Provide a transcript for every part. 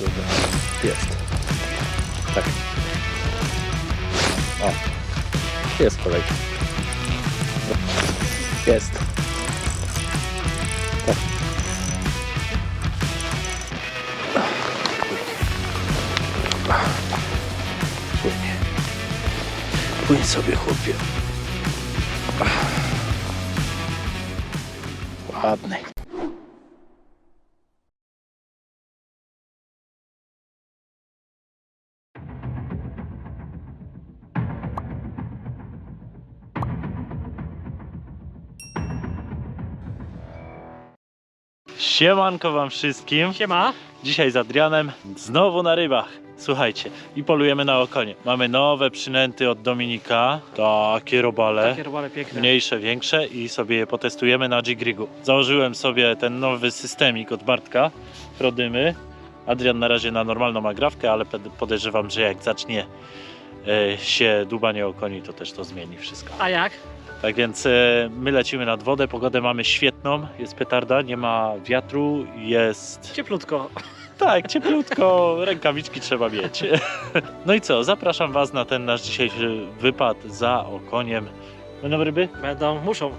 Dobra, jest. Tak. O, jest kolejka. Jest. Tak. Płynie. Płyń sobie, chłopie. Ładny. Siemanko wam wszystkim. Siema. Dzisiaj z Adrianem znowu na rybach. Słuchajcie, i polujemy na okonie. Mamy nowe przynęty od Dominika. Takie robale. Takie robale piękne. Mniejsze, większe i sobie je potestujemy na Jigrigu. Założyłem sobie ten nowy systemik od Bartka, Prodymy. Adrian na razie na normalną agrawkę, ale podejrzewam, że jak zacznie e, się dłubanie okoni, to też to zmieni wszystko. A jak? Tak więc e, my lecimy nad wodę, pogodę mamy świetną, jest petarda, nie ma wiatru, jest Cieplutko. tak, cieplutko, rękawiczki trzeba mieć. No i co, zapraszam Was na ten nasz dzisiejszy wypad za okoniem. Będą ryby? Będą, muszą.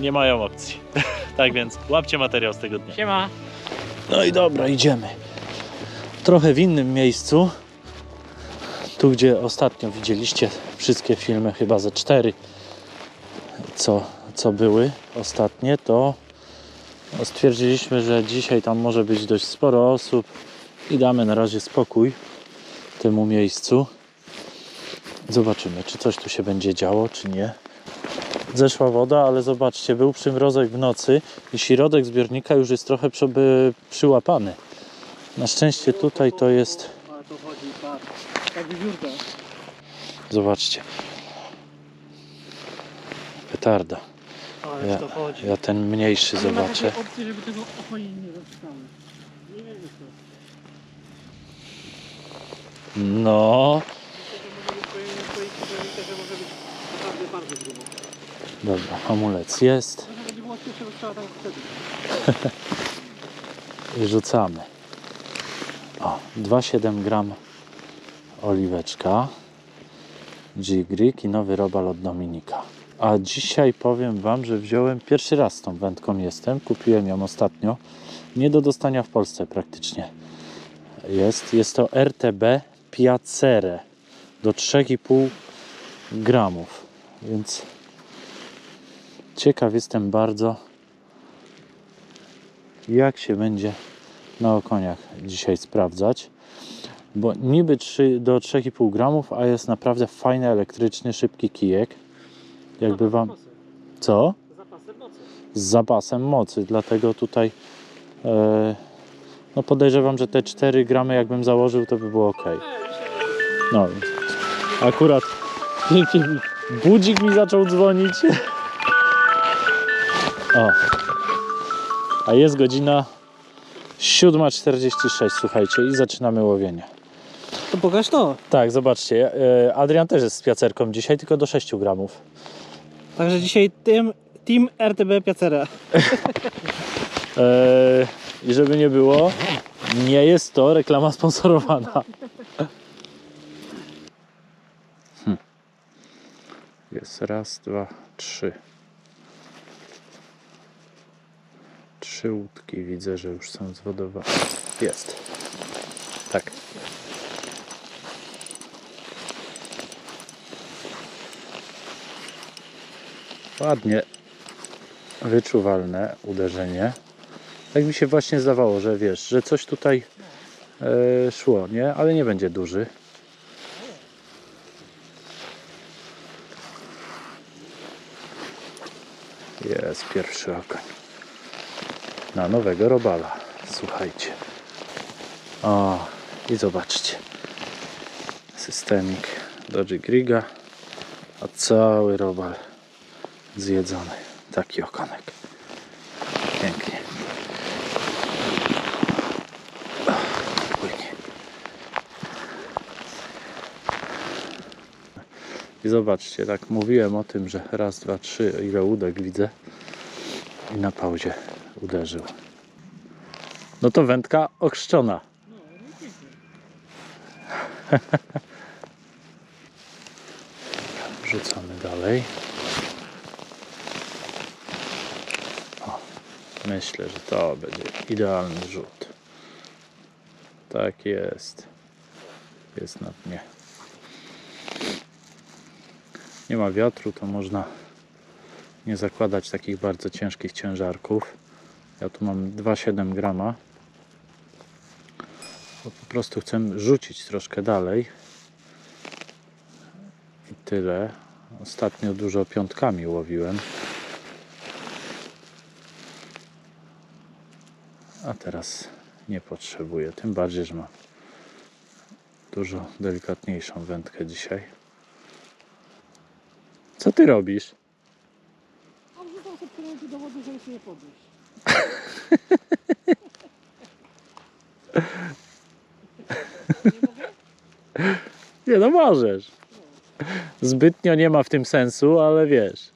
Nie mają opcji. Tak więc łapcie materiał z tego dnia. Siema. No i dobra, idziemy. Trochę w innym miejscu. Tu, gdzie ostatnio widzieliście wszystkie filmy, chyba ze cztery, co, co były ostatnie, to no, stwierdziliśmy, że dzisiaj tam może być dość sporo osób i damy na razie spokój temu miejscu. Zobaczymy, czy coś tu się będzie działo, czy nie. Zeszła woda, ale zobaczcie, był przymrozek w nocy i środek zbiornika już jest trochę przyłapany. Na szczęście tutaj to jest, tak. Wiórka. zobaczcie, petarda. Ale Ja, to chodzi. ja ten mniejszy Nie ma zobaczę. opcji, żeby tego nie zatrzymały. No, dobra, hamulec jest i rzucamy. O, 2,7 gram oliweczka, Jigrik i nowy robal od Dominika. A dzisiaj powiem Wam, że wziąłem pierwszy raz tą wędką jestem. Kupiłem ją ostatnio. Nie do dostania w Polsce praktycznie. Jest, jest to RTB Piacere do 3,5 gramów. Więc ciekaw jestem bardzo, jak się będzie na okoniach dzisiaj sprawdzać. Bo niby 3, do 3,5 gramów, a jest naprawdę fajny, elektryczny, szybki kijek. Jakby Wam. Co? Z zapasem mocy, dlatego tutaj e, no podejrzewam, że te 4 gramy jakbym założył to by było ok. No akurat pięknie mi budzik mi zaczął dzwonić. O. A jest godzina 7.46, słuchajcie, i zaczynamy łowienie. To pokaż to. Tak, zobaczcie, e, Adrian też jest z piacerką dzisiaj, tylko do 6 gramów. Także dzisiaj tym, Team RTB Piacera. Eee, I żeby nie było, nie jest to reklama sponsorowana. Hm. Jest raz, dwa, trzy. Trzy łódki widzę, że już są zwodowane. Jest. Tak. Ładnie wyczuwalne uderzenie. Tak mi się właśnie zdawało, że wiesz, że coś tutaj e, szło, nie? Ale nie będzie duży. Jest pierwszy okoń. Na nowego robala. Słuchajcie. O, i zobaczcie. Systemik Dodge Griga, a cały robal zjedzony. Taki okonek. Pięknie. Płynie. I zobaczcie, tak mówiłem o tym, że raz, dwa, trzy, ile łódek widzę i na pauzie uderzył. No to wędka ochrzczona. Rzucamy dalej. Myślę, że to będzie idealny rzut. Tak jest. Jest na dnie. Nie ma wiatru, to można nie zakładać takich bardzo ciężkich ciężarków. Ja tu mam 2,7 grama. Bo po prostu chcę rzucić troszkę dalej. I tyle. Ostatnio dużo piątkami łowiłem. A teraz nie potrzebuję. Tym bardziej, że mam dużo delikatniejszą wędkę dzisiaj. Co ty robisz? A wrzucam sobie do wody, żeby się nie podnieść. Nie mogę? Nie no możesz. Zbytnio nie ma w tym sensu, ale wiesz.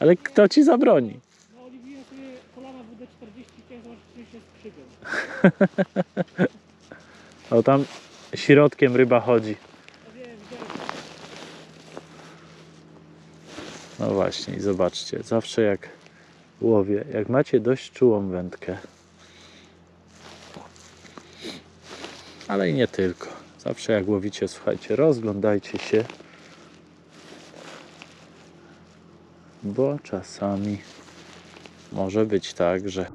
Ale kto ci zabroni? No oliwiłem sobie kolana WD-40, chciałem zobaczyć, czy się skrzygą. O tam środkiem ryba chodzi. No właśnie, i zobaczcie, zawsze jak łowię, jak macie dość czułą wędkę, ale i nie tylko. Zawsze jak łowicie, słuchajcie, rozglądajcie się, bo czasami może być tak, że.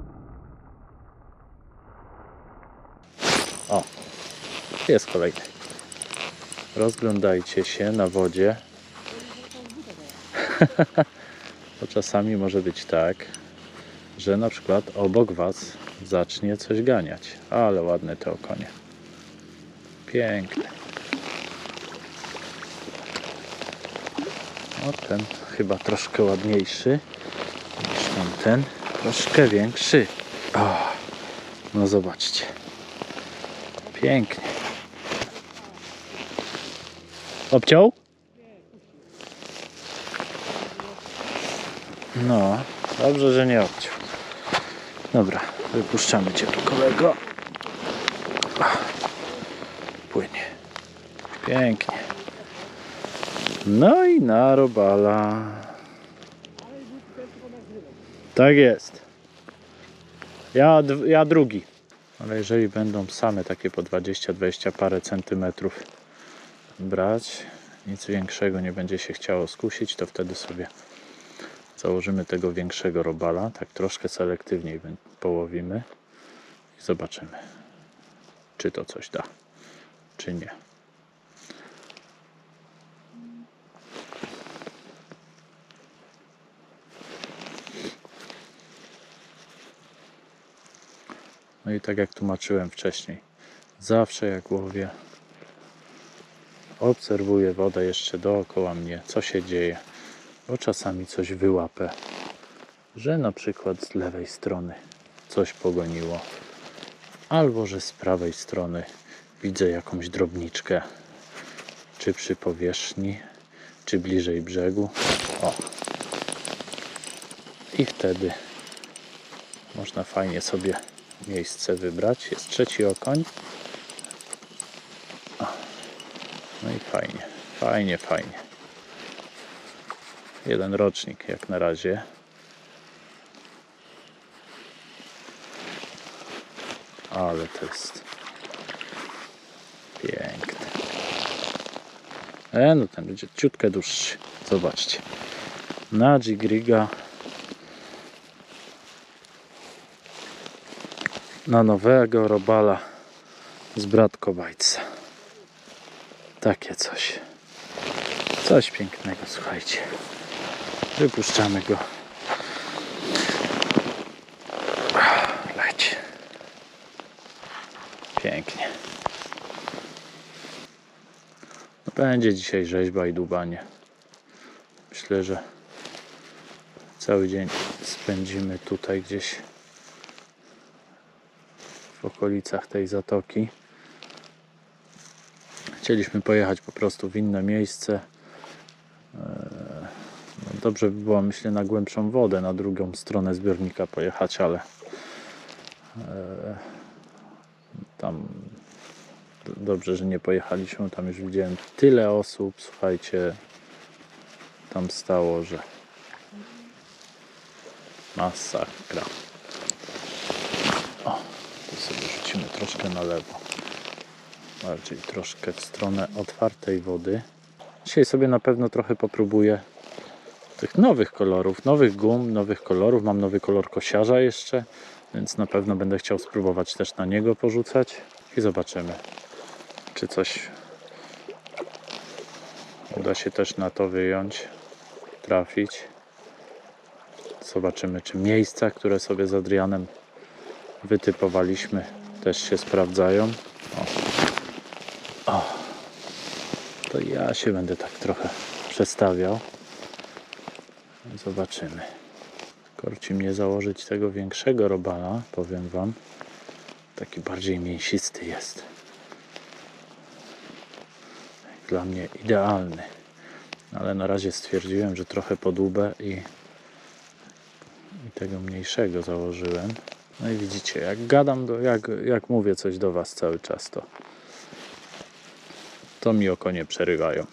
Jest kolejny. Rozglądajcie się na wodzie, bo czasami może być tak, że na przykład obok Was zacznie coś ganiać. Ale ładne te okonie. Piękne. O ten chyba troszkę ładniejszy niż tamten. Troszkę większy. O, no zobaczcie. Pięknie. Obciął? No, dobrze, że nie obciął. Dobra, wypuszczamy Cię tu kolego. Płynie. Pięknie. No i na robala. Tak jest. Ja, ja drugi. Ale jeżeli będą same takie po 20-20 parę centymetrów brać, nic większego nie będzie się chciało skusić, to wtedy sobie założymy tego większego robala, tak troszkę selektywniej połowimy i zobaczymy, czy to coś da, czy nie. No i tak jak tłumaczyłem wcześniej, zawsze jak łowię, obserwuję wodę jeszcze dookoła mnie, co się dzieje, bo czasami coś wyłapę, że na przykład z lewej strony coś pogoniło, albo że z prawej strony widzę jakąś drobniczkę, czy przy powierzchni, czy bliżej brzegu. O. I wtedy można fajnie sobie miejsce wybrać. Jest trzeci okoń. O. No i fajnie, fajnie. Jeden rocznik jak na razie. Ale to jest piękne. E, no ten będzie ciutkę dłuższy. Zobaczcie. Na Griga na nowego robala z Bratkowajca. Takie coś. Coś pięknego, słuchajcie. Wypuszczamy go. Leć. Pięknie. No będzie dzisiaj rzeźba i dłubanie. Myślę, że cały dzień spędzimy tutaj gdzieś w okolicach tej zatoki. Chcieliśmy pojechać po prostu w inne miejsce. Dobrze by było, myślę, na głębszą wodę, na drugą stronę zbiornika pojechać, ale eee, tam Dobrze, że nie pojechaliśmy, tam już widziałem tyle osób, słuchajcie, tam stało, że masakra. O, sobie rzucimy troszkę na lewo, bardziej troszkę w stronę otwartej wody. Dzisiaj sobie na pewno trochę popróbuję tych nowych kolorów, nowych gum, nowych kolorów. Mam nowy kolor kosiarza jeszcze, więc na pewno będę chciał spróbować też na niego porzucać i zobaczymy, czy coś uda się też na to wyjąć, trafić. Zobaczymy, czy miejsca, które sobie z Adrianem wytypowaliśmy, też się sprawdzają. O. O. To ja się będę tak trochę przestawiał. Zobaczymy. Korci mnie założyć tego większego robala, powiem Wam. Taki bardziej mięsisty jest. Dla mnie idealny. Ale na razie stwierdziłem, że trochę podłubę i, i tego mniejszego założyłem. No i widzicie, jak gadam, do, jak, jak mówię coś do Was cały czas, to, to mi oko nie przerywają.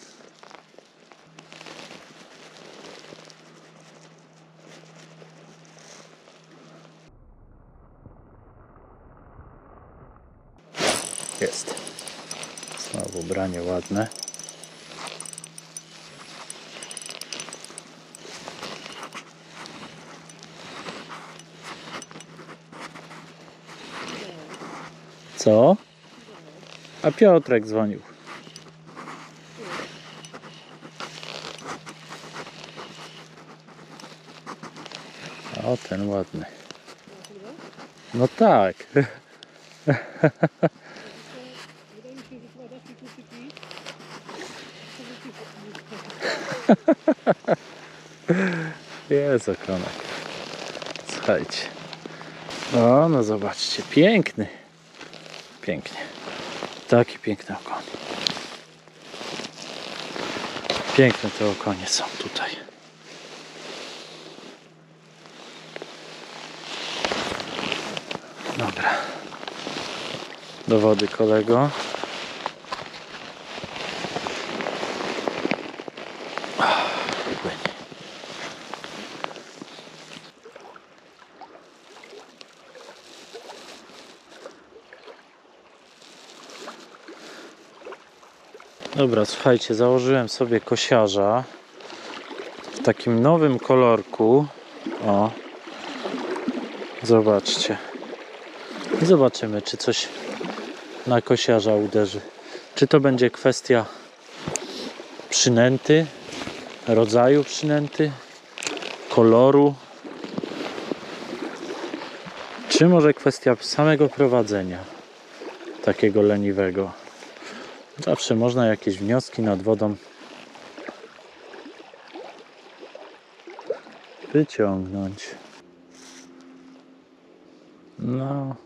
Jest. Branie ładne. Co? A Piotrek dzwonił. O, ten ładny. No tak. Wydaje mi się, że chyba dasz mi kluczyki. Jest okonek. Słuchajcie. O, no zobaczcie, piękny. Pięknie. Taki piękny okoń. Piękne te okonie są tutaj. Dobra. Do wody kolego. Dobra, słuchajcie, założyłem sobie kosiarza w takim nowym kolorku. O, zobaczcie. Zobaczymy, czy coś na kosiarza uderzy. Czy to będzie kwestia przynęty, rodzaju przynęty, koloru, czy może kwestia samego prowadzenia takiego leniwego. Zawsze można jakieś wnioski nad wodą wyciągnąć. No.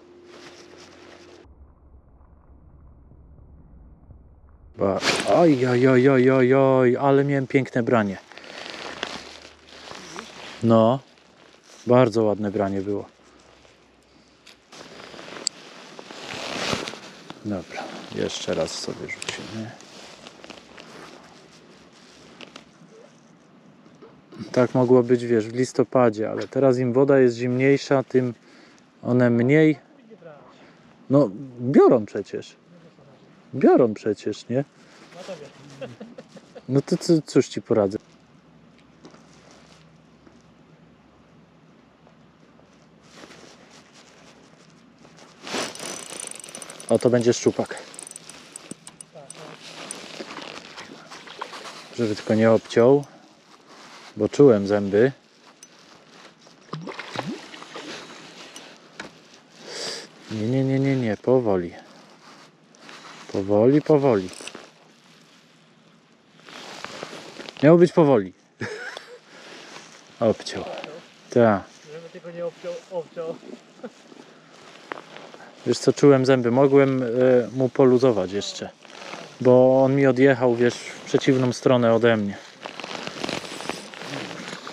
Ba- Oj, oj, oj, oj, oj, oj, ale miałem piękne branie. No, bardzo ładne branie było. Dobra, jeszcze raz sobie rzucimy. Tak mogło być, wiesz, w listopadzie, ale teraz im woda jest zimniejsza, tym one mniej. No, biorą przecież. Biorą przecież, nie? No to cóż ci poradzę. To będzie szczupak. Żeby tylko nie obciął, bo czułem zęby. Nie, nie, nie, nie, nie, powoli. Powoli, powoli. Miało być powoli. Obciął. Tak. Żeby tylko nie obciął. obciął. Wiesz co, czułem zęby. Mogłem e, mu poluzować jeszcze. Bo on mi odjechał, wiesz, w przeciwną stronę ode mnie.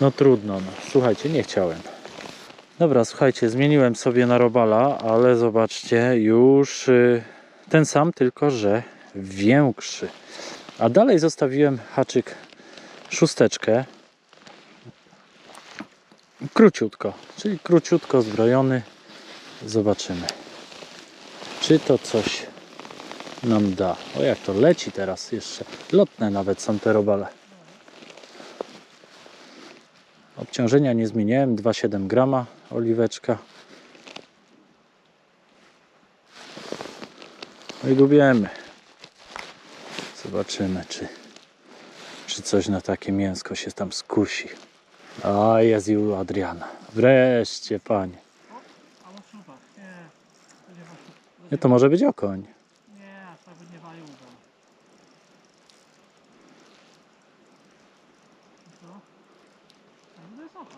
No trudno, no. Słuchajcie, nie chciałem. Dobra, słuchajcie, zmieniłem sobie na robala, ale zobaczcie, już y, Ten sam, tylko że większy. A dalej zostawiłem haczyk szósteczkę. Króciutko, czyli króciutko zbrojony. Zobaczymy, czy to coś nam da. O jak to leci teraz jeszcze. Lotne nawet są te robale. Obciążenia nie zmieniałem, 2,7 grama oliweczka. No i lubiemy. Zobaczymy, czy, czy coś na takie mięsko się tam skusi. A jest i u Adriana. Wreszcie, panie. A masz szlupak? Nie. To nie masz Nie, to może być okoń. Nie, to by nie to jest opad,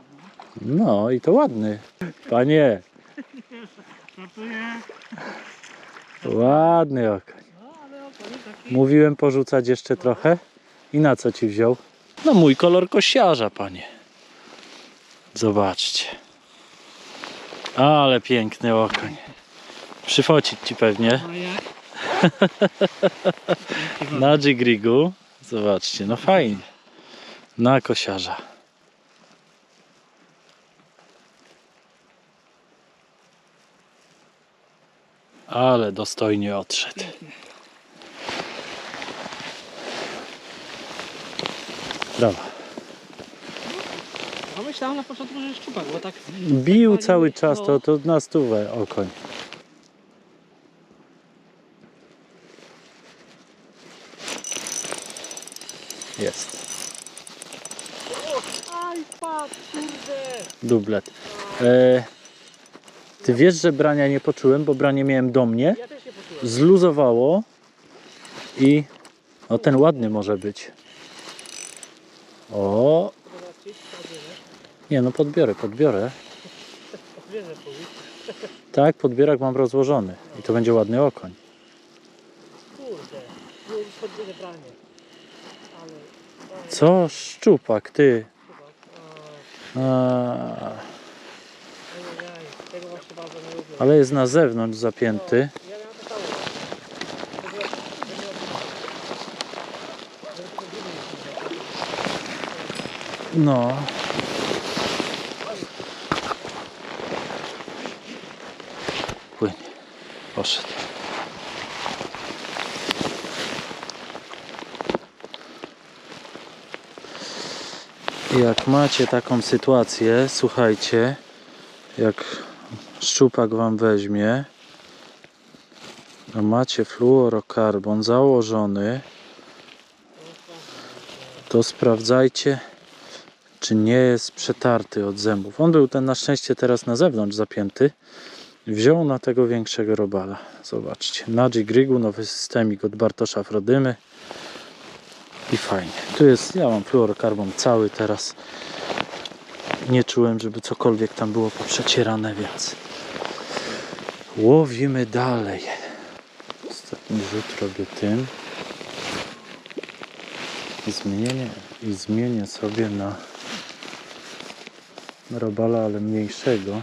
no. I to ładny. Panie, ładny okoń. Mówiłem porzucać jeszcze trochę. I na co ci wziął? No mój kolor kosiarza, panie. Zobaczcie. Ale piękny okoń. Przyfocić ci pewnie. No jak? Na Jigrigu. Zobaczcie, no fajnie. Na kosiarza. Ale dostojnie odszedł. Brawa. A myślałem na początku, że szczupak, bo tak Bił cały czas, to, to na stówę okoń. Jest. Dublet. E, ty wiesz, że brania nie poczułem, bo branie miałem do mnie. Ja też nie poczułem. Zluzowało i o ten ładny może być. O, nie no podbiorę, podbiorę. Tak, podbierak mam rozłożony i to będzie ładny okoń. Kurde, podwójne branie. Co szczupak, ty. A, ale jest na zewnątrz zapięty. No. Płynie. Poszedł. Jak macie taką sytuację, słuchajcie, jak szczupak wam weźmie, a macie fluorokarbon założony, to sprawdzajcie, czy nie jest przetarty od zębów. On był ten na szczęście teraz na zewnątrz zapięty. Wziął na tego większego robala. Zobaczcie. Na Grigu nowy systemik od Bartosza Frodymy. I fajnie. Tu jest, ja mam fluorokarbon cały teraz. Nie czułem, żeby cokolwiek tam było poprzecierane, więc łowimy dalej. Ostatni rzut robię tym. I zmienienie i zmienię sobie na robala, ale mniejszego.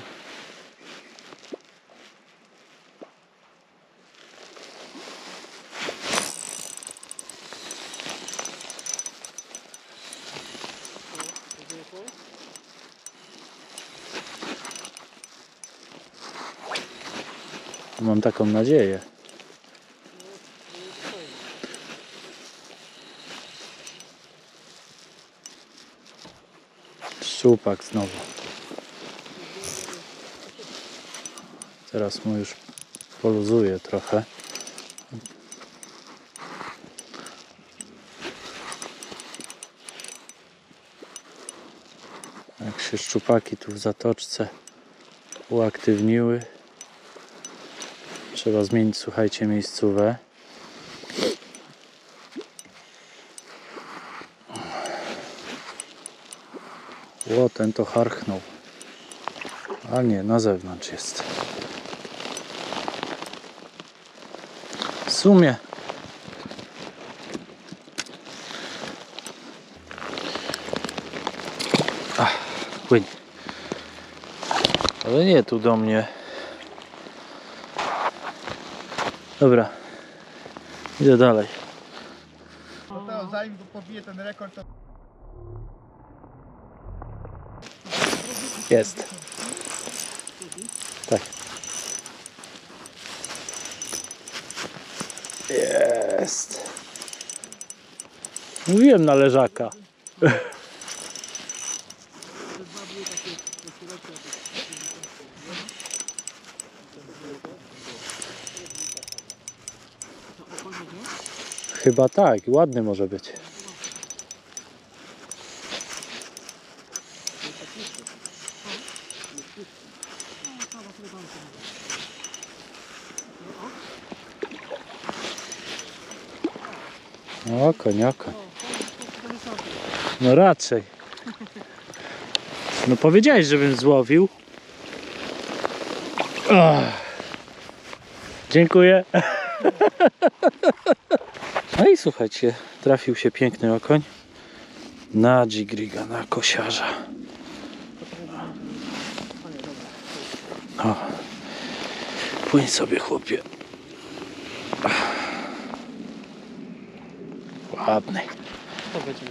Mam taką nadzieję. Szczupak znowu. Teraz mu już poluzuję trochę. Jak się szczupaki tu w zatoczce uaktywniły, trzeba zmienić, słuchajcie, miejscówę. O, ten to harchnął. A nie, na zewnątrz jest. W sumie. Ach, płyń. Ale nie tu do mnie. Dobra, Idę dalej. Zanim ten rekord, to Jest. Tak. Jest. Mówiłem na leżaka. Chyba tak, ładny może być. O, koniaka. No raczej. No powiedziałeś, żebym złowił. Ach. Dziękuję. No i słuchajcie, trafił się piękny okoń na dzigriga, na kosiarza. O. Płyń sobie chłopie. Ładny. To będzie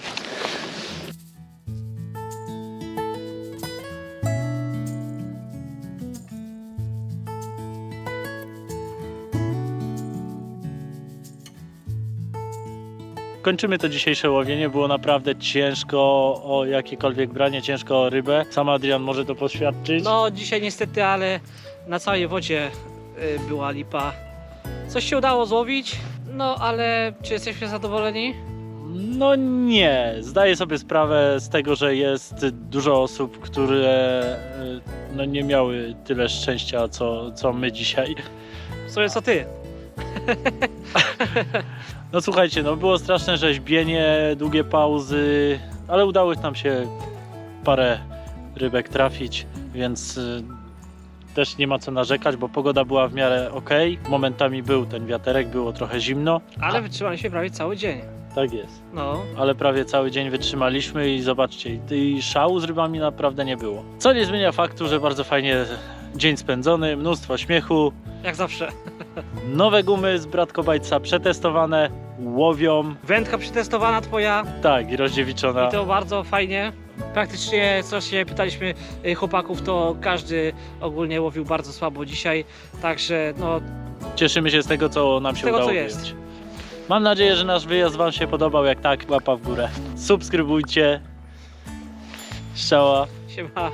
Kończymy to dzisiejsze łowienie. Było naprawdę ciężko o jakiekolwiek branie, ciężko o rybę. Sam Adrian może to poświadczyć. No dzisiaj niestety, ale na całej wodzie y, była lipa. Coś się udało złowić, no ale czy jesteśmy zadowoleni? No nie, zdaję sobie sprawę z tego, że jest dużo osób, które y, no, nie miały tyle szczęścia, co, co my dzisiaj. Jest co ty? No słuchajcie, no było straszne rzeźbienie, długie pauzy, ale udało nam się parę rybek trafić, więc y, też nie ma co narzekać, bo pogoda była w miarę ok. Momentami był ten wiaterek, było trochę zimno. Ale wytrzymaliśmy prawie cały dzień. Tak jest. No, ale prawie cały dzień wytrzymaliśmy i zobaczcie, i- szału z rybami naprawdę nie było. Co nie zmienia faktu, że bardzo fajnie dzień spędzony, mnóstwo śmiechu, jak zawsze. nowe gumy z Bratkobajca przetestowane, łowią, Wędka przetestowana twoja tak i rozdziewiczona. i to bardzo fajnie. Praktycznie co się pytaliśmy y, chłopaków, to każdy ogólnie łowił bardzo słabo dzisiaj. Także no Cieszymy się z tego, co nam się tego, udało co jest. wyjąć. Mam nadzieję, że nasz wyjazd Wam się podobał, jak tak, łapa w górę. Subskrybujcie. Strzała. się ma